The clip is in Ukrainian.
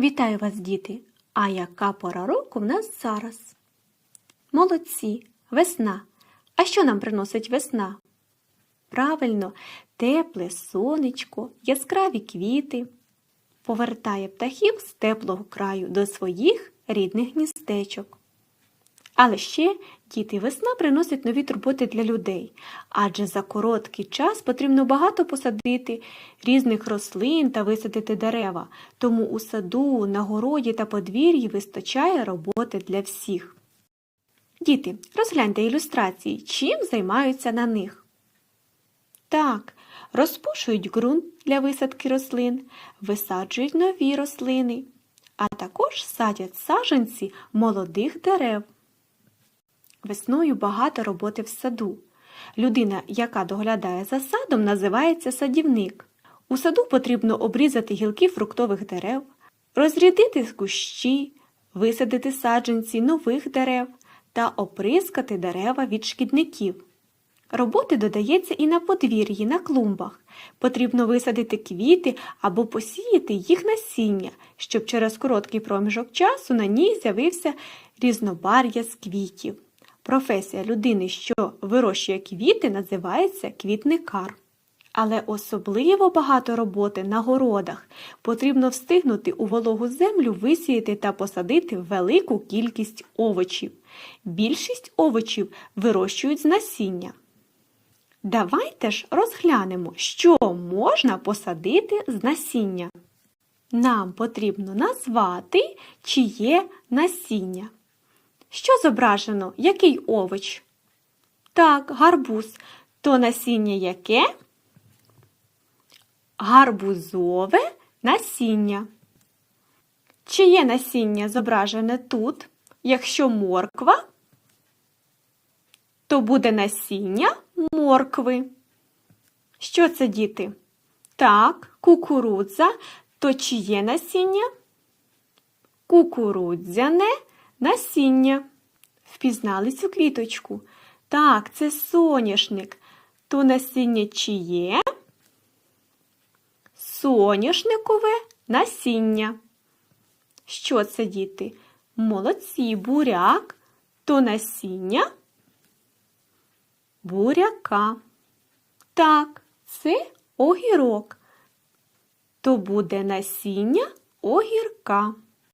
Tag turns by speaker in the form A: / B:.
A: Вітаю вас, діти! А яка пора року в нас зараз? Молодці, весна. А що нам приносить весна? Правильно, тепле сонечко, яскраві квіти. Повертає птахів з теплого краю до своїх рідних гніздечок. Але ще діти весна приносить нові турботи для людей, адже за короткий час потрібно багато посадити різних рослин та висадити дерева, тому у саду, на городі та подвір'ї вистачає роботи для всіх. Діти, розгляньте ілюстрації, чим займаються на них. Так, розпушують ґрунт для висадки рослин, висаджують нові рослини, а також садять саджанці молодих дерев. Весною багато роботи в саду. Людина, яка доглядає за садом, називається садівник. У саду потрібно обрізати гілки фруктових дерев, розрядити кущі, висадити саджанці нових дерев та оприскати дерева від шкідників. Роботи додається і на подвір'ї, на клумбах. Потрібно висадити квіти або посіяти їх насіння, щоб через короткий проміжок часу на ній з'явився різнобар'я з квітів. Професія людини, що вирощує квіти, називається квітникар. Але особливо багато роботи на городах. Потрібно встигнути у вологу землю висіяти та посадити велику кількість овочів. Більшість овочів вирощують з насіння. Давайте ж розглянемо, що можна посадити з насіння. Нам потрібно назвати, чиє насіння. Що зображено? Який овоч? Так, гарбуз. То насіння яке? Гарбузове насіння. Чиє насіння зображене тут? Якщо морква, то буде насіння моркви. Що це, діти? Так, кукурудза. То чиє насіння? Кукурудзяне насіння. Впізнали цю квіточку? Так, це соняшник. То насіння чиє? Соняшникове насіння. Що це, діти? Молодці, буряк. То насіння буряка. Так, це огірок. То буде насіння огірка.